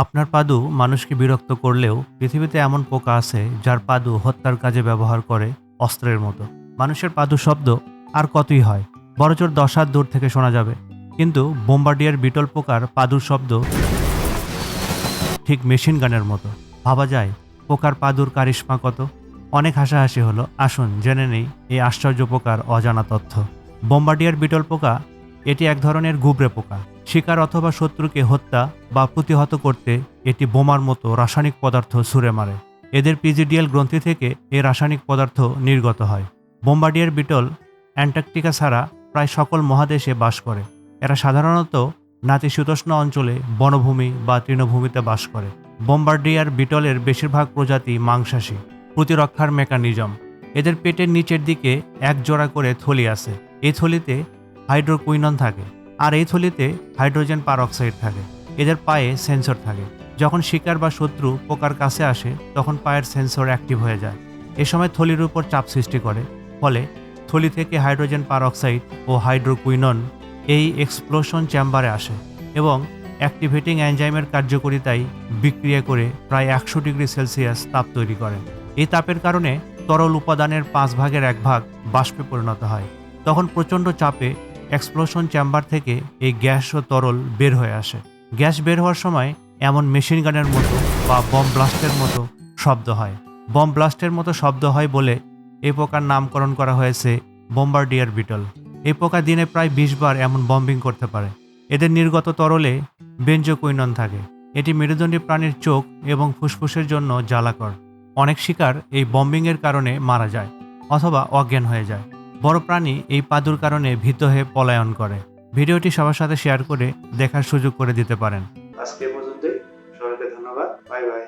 আপনার পাদু মানুষকে বিরক্ত করলেও পৃথিবীতে এমন পোকা আছে যার পাদু হত্যার কাজে ব্যবহার করে অস্ত্রের মতো। মানুষের পাদু শব্দ আর কতই হয় বড়জোর দশ হাত দূর থেকে শোনা যাবে। কিন্তু বোম্বার্ডিয়ার বিটল পোকার পাদুর শব্দ ঠিক মেশিন গানের মতো। ভাবা যায়, পোকার পাদুর কারিশ্মা কত? অনেক হাসাহাসি হলো। আসুন, জেনে নেই, এই আশ্চর্য পোকার অজানা তথ্য। বোম্বার্ডিয়ার বিটল পোকা এটি এক ধরনের গুবরে পোকা। শিকার অথবা শত্রুকে হত্যা বা প্রতিহত করতে এটি বোমার মতো রাসায়নিক পদার্থ ছুঁড়ে মারে। এদের পিজিডিএল গ্রন্থি থেকে এই রাসায়নিক পদার্থ নির্গত হয়। বোম্বার্ডিয়ার বিটল অ্যান্টার্কটিকা ছাড়া প্রায় সকল মহাদেশে বাস করে। এরা সাধারণত নাতিশীতোষ্ণ অঞ্চলে বনভূমি বা তৃণভূমিতে বাস করে। বোম্বার্ডিয়ার বিটলের বেশিরভাগ প্রজাতি মাংসাশী, প্রতিরক্ষার মেকানিজম। এদের পেটের নিচের দিকে এক জোড়া করে থলি আছে। এই থলিতে হাইড্রোকুইনন থাকে আর এই থলিতে হাইড্রোজেন পারঅক্সাইড থাকে। এদের পায়ে সেন্সর থাকে। যখন শিকার বা শত্রু পোকার কাছে আসে, তখন পায়ের সেন্সর অ্যাক্টিভ হয়ে যায়। এ সময় থলির উপর চাপ সৃষ্টি করে। ফলে থলি থেকে হাইড্রোজেন পারঅক্সাইড ও হাইড্রোকুইনন এই এক্সপ্লোশন চেম্বারে আসে এবং অ্যাক্টিভেটিং এনজাইমের কার্যকরিতায় বিক্রিয়া করে প্রায় একশো ডিগ্রি সেলসিয়াস তাপ তৈরি করে। এই তাপের কারণে তরল উপাদানের পাঁচ ভাগের এক ভাগ বাষ্পে পরিণত হয়। তখন প্রচণ্ড চাপে এক্সপ্লোশন চেম্বার থেকে এই গ্যাস ও তরল বের হয়ে আসে। গ্যাস বের হওয়ার সময় এমন মেশিন গানের মতো বা বম ব্লাস্টের মতো শব্দ হয়। বম ব্লাস্টের মতো শব্দ হয় বলে এ পোকার নামকরণ করা হয়েছে বোম্বার্ডিয়ার বিটল এই পোকা দিনে প্রায় বিশ বার এমন বম্বিং করতে পারে। এদের নির্গত তরলে বেঞ্জোকুইনন থাকে। এটি মেরুদণ্ডী প্রাণীর চোখ এবং ফুসফুসের জন্য জ্বালাকর। অনেক শিকার এই বম্বিংয়ের কারণে মারা যায় অথবা অজ্ঞান হয়ে যায়। বড় প্রাণী এই পাদুর কারণে ভীত হয়ে পলায়ন করে। ভিডিওটি সবার সাথে শেয়ার করে দেখার সুযোগ করে দিতে পারেন। আজকে পর্যন্ত সবাইকে ধন্যবাদ। Bye bye.